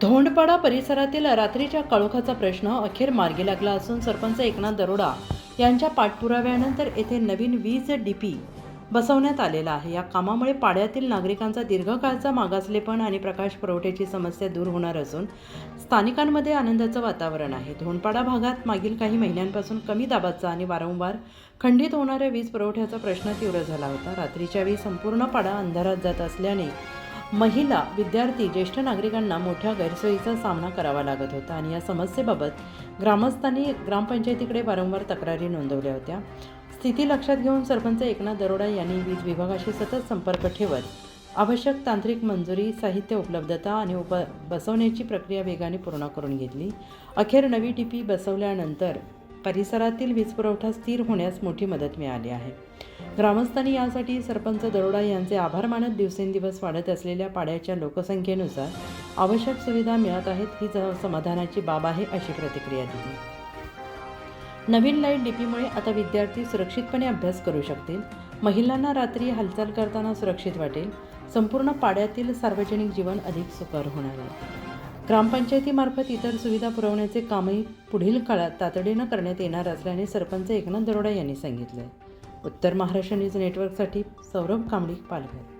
धोंडपाडा परिसरातील रात्रीच्या काळोखाचा प्रश्न अखेर मार्गी लागला असून सरपंच एकनाथ दरोडा यांच्या पाठपुराव्यानंतर येथे नवीन वीज डीपी बसवण्यात आलेला आहे. या कामामुळे पाड्यातील नागरिकांचा दीर्घकाळचा मागासलेपण आणि प्रकाश पुरवठ्याची समस्या दूर होणार असून स्थानिकांमध्ये आनंदाचं वातावरण आहे. धोंडपाडा भागात मागील काही महिन्यांपासून कमी दाबाचा आणि वारंवार खंडित होणाऱ्या वीज पुरवठ्याचा प्रश्न तीव्र झाला होता. रात्रीच्या वेळी संपूर्ण पाडा अंधारात जात असल्याने महिला विद्यार्थी ज्येष्ठ नागरिकांना मोठ्या गैरसोयीचा सामना करावा लागत होता आणि या समस्येबाबत ग्रामस्थांनी ग्रामपंचायतीकडे वारंवार तक्रारी नोंदवल्या होत्या. स्थिती लक्षात घेऊन सरपंच एकनाथ दरोडा यांनी वीज विभागाशी सतत संपर्क ठेवत आवश्यक तांत्रिक मंजुरी साहित्य उपलब्धता आणि उप बसवण्याची प्रक्रिया वेगाने पूर्ण करून घेतली. अखेर नवी टीपी बसवल्यानंतर परिसरातील वीज पुरवठा स्थिर होण्यास मोठी मदत मिळाली आहे. ग्रामस्थांनी यासाठी सरपंच दरोडा यांचे आभार मानत दिवसेंदिवस वाढत असलेल्या पाड्याच्या लोकसंख्येनुसार आवश्यक सुविधा मिळत आहेत ही ज- समाधानाची बाब आहे अशी प्रतिक्रिया दिली. नवीन लाइट डीपीमुळे आता विद्यार्थी सुरक्षितपणे अभ्यास करू शकतील. महिलांना रात्री हालचाल करताना सुरक्षित वाटेल. संपूर्ण पाड्यातील सार्वजनिक जीवन अधिक सुकर होणार आहे. ग्रामपंचायतीमार्फत इतर सुविधा पुरवण्याचे कामही पुढील काळात तातडीनं करण्यात येणार असल्याने सरपंच एकनाथ दरोडा यांनी सांगितलं उत्तर महाराष्ट्र न्यूज नेटवर्कसाठी सौरभ कांबळी पालघर.